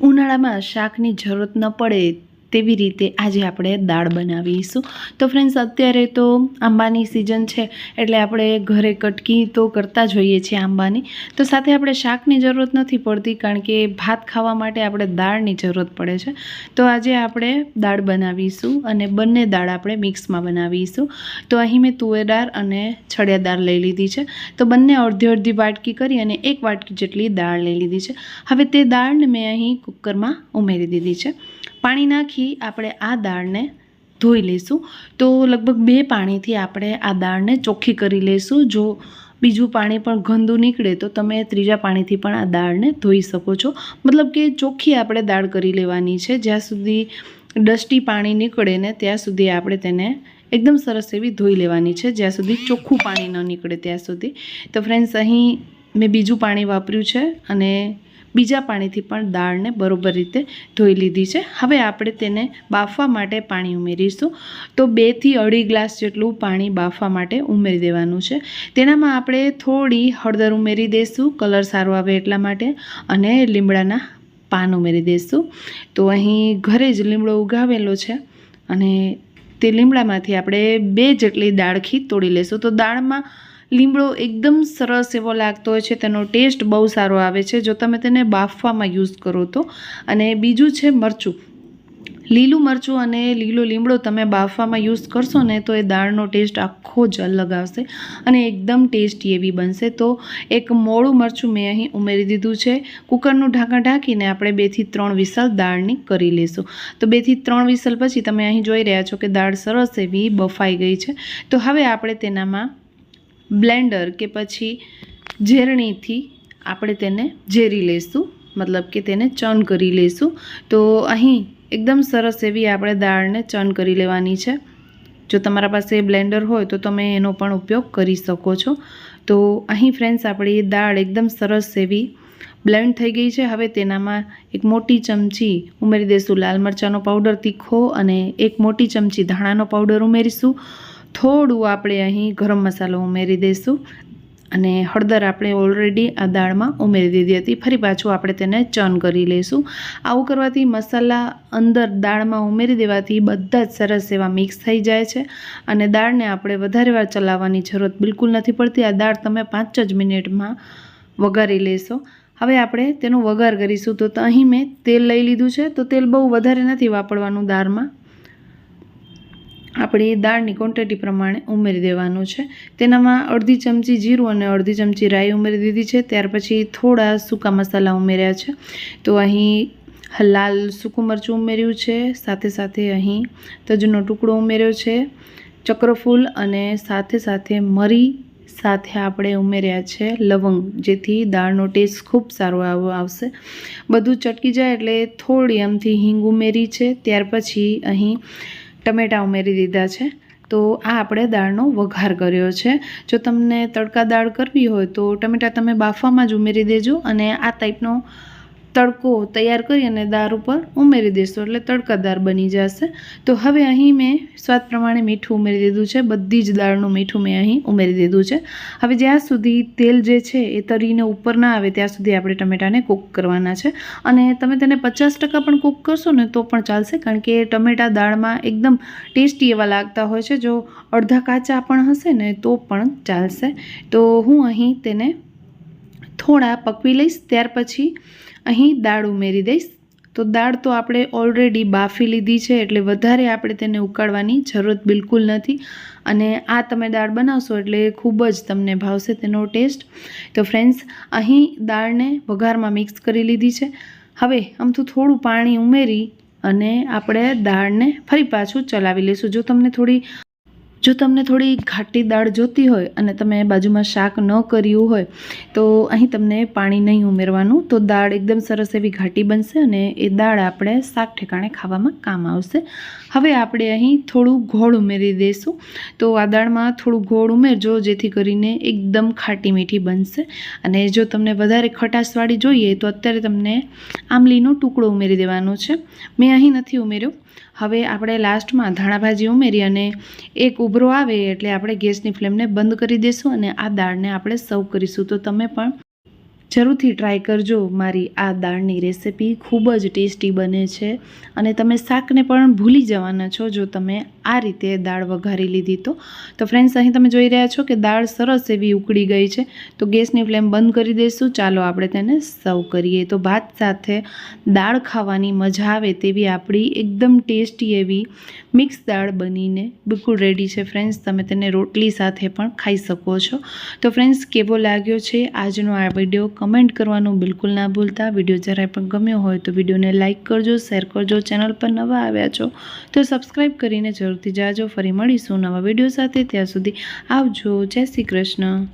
ઉનાળામાં શાકની જરૂરત ન પડે તેવી રીતે આજે આપણે દાળ બનાવીશું. તો ફ્રેન્ડ્સ અત્યારે તો આંબાની સિઝન છે એટલે આપણે ઘરે કટકી તો કરતા જ હોઈએ છીએ આંબાની. તો સાથે આપણે શાકની જરૂરત નથી પડતી કારણ કે ભાત ખાવા માટે આપણે દાળની જરૂરત પડે છે. તો આજે આપણે દાળ બનાવીશું અને બંને દાળ આપણે મિક્સમાં બનાવીશું. તો અહીં મેં તુવેર દાળ અને છડિયા દાળ લઈ લીધી છે. તો બંને અડધી અડધી વાટકી કરી અને એક વાટકી જેટલી દાળ લઈ લીધી છે. હવે તે દાળને મેં અહીં કુકરમાં ઉમેરી દીધી છે. પાણી નાખી આપણે આ દાળને ધોઈ લઈશું. તો લગભગ બે પાણીથી આપણે આ દાળને ચોખ્ખી કરી લઈશું. જો બીજું પાણી પણ ગંદુ નીકળે તો તમે ત્રીજા પાણીથી પણ આ દાળને ધોઈ શકો છો. મતલબ કે ચોખ્ખી આપણે દાળ કરી લેવાની છે. જ્યાં સુધી ડસ્ટી પાણી નીકળે ને ત્યાં સુધી આપણે તેને એકદમ સરસ એવી ધોઈ લેવાની છે. જ્યાં સુધી ચોખ્ખું પાણી ન નીકળે ત્યાં સુધી. તો ફ્રેન્ડ્સ અહીં મેં બીજું પાણી વાપર્યું છે અને બીજા પાણીથી પણ દાળને બરોબર રીતે ધોઈ લીધી છે. હવે આપણે તેને બાફવા માટે પાણી ઉમેરીશું. તો બેથી અઢી ગ્લાસ જેટલું પાણી બાફવા માટે ઉમેરી દેવાનું છે. તેનામાં આપણે થોડી હળદર ઉમેરી દઈશું કલર સારો આવે એટલા માટે, અને લીમડાના પાન ઉમેરી દઈશું તો અહીં ઘરે જ લીમડો ઉગાવેલો છે, અને તે લીમડામાંથી આપણે બે જેટલી દાળખી તોડી લઈશું તો દાળમાં લીમડો એકદમ સરસ એવો લાગતો હોય છે, તેનો ટેસ્ટ બહુ સારો આવે છે. જો તમે તેને બાફવામાં યુઝ કરો તો. અને બીજું છે મરચું. લીલું મરચું અને લીલો લીમડો તમે બાફવામાં યુઝ કરશો ને તો એ દાળનો ટેસ્ટ આખો જ અલગ આવશે અને એકદમ ટેસ્ટી એવી બનશે. તો એક મોળું મરચું મેં અહીં ઉમેરી દીધું છે. કુકરનું ઢાંકણ ઢાંકીને આપણે બેથી ત્રણ વિસલ દાળની કરી લઈશું તો બેથી ત્રણ વિસલ પછી તમે અહીં જોઈ રહ્યા છો કે દાળ સરસ એવી બફાઈ ગઈ છે. તો હવે આપણે તેનામાં બ્લેન્ડર કે પછી ઝેરણીથી આપણે તેને ઝેરી લઈશું મતલબ કે તેને ચર્ન કરી લઈશું તો અહીં એકદમ સરસ એવી આપણે દાળને ચર્ન કરી લેવાની છે. જો તમારા પાસે બ્લેન્ડર હોય તો તમે એનો પણ ઉપયોગ કરી શકો છો. તો અહીં ફ્રેન્ડ્સ, આપણી દાળ એકદમ સરસ એવી બ્લેન્ડ થઈ ગઈ છે. હવે તેનામાં એક મોટી ચમચી ઉમેરી દઈશું લાલ મરચાંનો પાવડર તીખો અને એક મોટી ચમચી ધાણાનો પાવડર ઉમેરીશું. થોડું આપણે અહીં ગરમ મસાલો ઉમેરી દઈશું અને હળદર આપણે ઓલરેડી આ દાળમાં ઉમેરી દીધી હતી. ફરી પાછું આપણે તેને ચર્ન કરી લઈશું. આવું કરવાથી મસાલા અંદર દાળમાં ઉમેરી દેવાથી બધા જ સરસ એવા મિક્સ થઈ જાય છે અને દાળને આપણે વધારે વાર ચલાવવાની જરૂરત બિલકુલ નથી પડતી. આ દાળ તમે પાંચ જ મિનિટમાં વઘારી લેશો. હવે આપણે તેનો વઘાર કરીશું. તો અહીં મેં તેલ લઈ લીધું છે. તો તેલ બહુ વધારે નથી વાપરવાનું દાળમાં. આપણી દાળની ક્વોન્ટિટી પ્રમાણે ઉમેરી દેવાનું છે. તેનામાં અડધી ચમચી જીરું અને અડધી ચમચી રાઈ ઉમેરી દીધી છે. ત્યાર પછી થોડા સૂકા મસાલા ઉમેર્યા છે. તો અહીં લાલ સૂકું મરચું ઉમેર્યું છે. સાથે સાથે અહીં તજનો ટુકડો ઉમેર્યો છે. ચક્રફૂલ અને સાથે સાથે મરી સાથે આપણે ઉમેર્યા છે લવંગ, જેથી દાળનો ટેસ્ટ ખૂબ સારો આવો આવશે. બધું ચટકી જાય એટલે થોડી એમથી હિંગ ઉમેરી છે. ત્યાર પછી અહીં ટમેટાં ઉમેરી દીધા છે. તો આ આપણે દાળનો વઘાર કર્યો છે. જો તમને તડકા દાળ કરવી હોય તો ટમેટાં તમે બાફવામાં જ ઉમેરી દેજો અને આ ટાઈપનો તડકો તૈયાર કરી અને દાળ ઉપર ઉમેરી દેશો એટલે તડકાદાર બની જશે. તો હવે અહીં મેં સ્વાદ પ્રમાણે મીઠું ઉમેરી દીધું છે. બધી જ દાળનું મીઠું મેં અહીં ઉમેરી દીધું છે. હવે જ્યાં સુધી તેલ જે છે એ તરીને ઉપર ના આવે ત્યાં સુધી આપણે ટમેટાને કૂક કરવાના છે. અને તમે તેને પચાસ ટકા પણ કૂક કરશો ને તો પણ ચાલશે, કારણ કે ટમેટા દાળમાં એકદમ ટેસ્ટી એવા લાગતા હોય છે. જો અડધા કાચા પણ હશે ને તો પણ ચાલશે. તો હું અહીં તેને થોડા પકવી લઈશ, ત્યાર પછી અહીં દાળ ઉમેરી દઈશ. તો દાળ તો આપણે ઓલરેડી બાફી લીધી છે, એટલે વધારે આપણે તેને ઉકાળવાની જરૂરત બિલકુલ નથી. અને આ તમે દાળ બનાવશો એટલે ખૂબ જ તમને ભાવશે તેનો ટેસ્ટ. તો ફ્રેન્ડ્સ અહીં દાળને વઘારમાં મિક્સ કરી લીધી છે. હવે આમથું થોડું પાણી ઉમેરી અને આપણે દાળને ફરી પાછું ચલાવી લઈશું. જો તમને થોડી જો તમને થોડી ઘાટી દાળ જોતી હોય અને તમે બાજુમાં શાક ન કર્યું હોય, તો અહીં તમને પાણી નહીં ઉમેરવાનું. તો દાળ એકદમ સરસ એવી ઘાટી બનશે અને એ દાળ આપણે શાક ઠેકાણે ખાવામાં કામ આવશે. હવે આપણે અહીં થોડું ગોળ ઉમેરી દઈશું. તો આ દાળમાં થોડું ગોળ ઉમેરજો, જેથી કરીને એકદમ ખાટી મીઠી બનશે. અને જો તમને વધારે ખટાશવાળી જોઈએ, તો અત્યારે તમને આંબલીનો ટુકડો ઉમેરી દેવાનો છે. મેં અહીં નથી ઉમેર્યો. હવે આપણે લાસ્ટમાં ધાણાભાજી ઉમેરી અને એક ઉભરો આવે એટલે આપણે ગેસની ફ્લેમને બંધ કરી દઈશું અને આ દાળને આપણે સર્વ કરીશું. તો તમે પણ જરૂરથી ટ્રાય કરજો મારી આ દાળની રેસિપી ખૂબ જ ટેસ્ટી બને છે અને તમે શાકને પણ ભૂલી જવાના છો જો તમે આ રીતે દાળ વઘારી લીધી તો. તો ફ્રેન્ડ્સ અહીં તમે જોઈ રહ્યા છો કે દાળ સરસ એવી ઉકળી ગઈ છે. તો ગેસની ફ્લેમ બંધ કરી દઈશું. ચાલો આપણે તેને સર્વ કરીએ. તો ભાત સાથે દાળ ખાવાની મજા આવે તેવી આપણી એકદમ ટેસ્ટી એવી મિક્સ દાળ બનીને બિલકુલ રેડી છે ફ્રેન્ડ્સ તમે તેને રોટલી સાથે પણ ખાઈ શકો છો. તો ફ્રેન્ડ્સ કેવો લાગ્યો છે આજનો આ વીડિયો કમેન્ટ કરવાનું બિલકુલ ના ભૂલતા. વીડિયો જરાય પણ ગમ્યો હોય તો વિડીયોને લાઇક કરજો, શેર કરજો, ચેનલ પર નવા આવ્યા છો તો સબસ્ક્રાઈબ કરીને જરૂરથી જાજો. ફરી મળીશું નવા વીડિયો સાથે. ત્યાં સુધી આવજો. જય શ્રી કૃષ્ણ.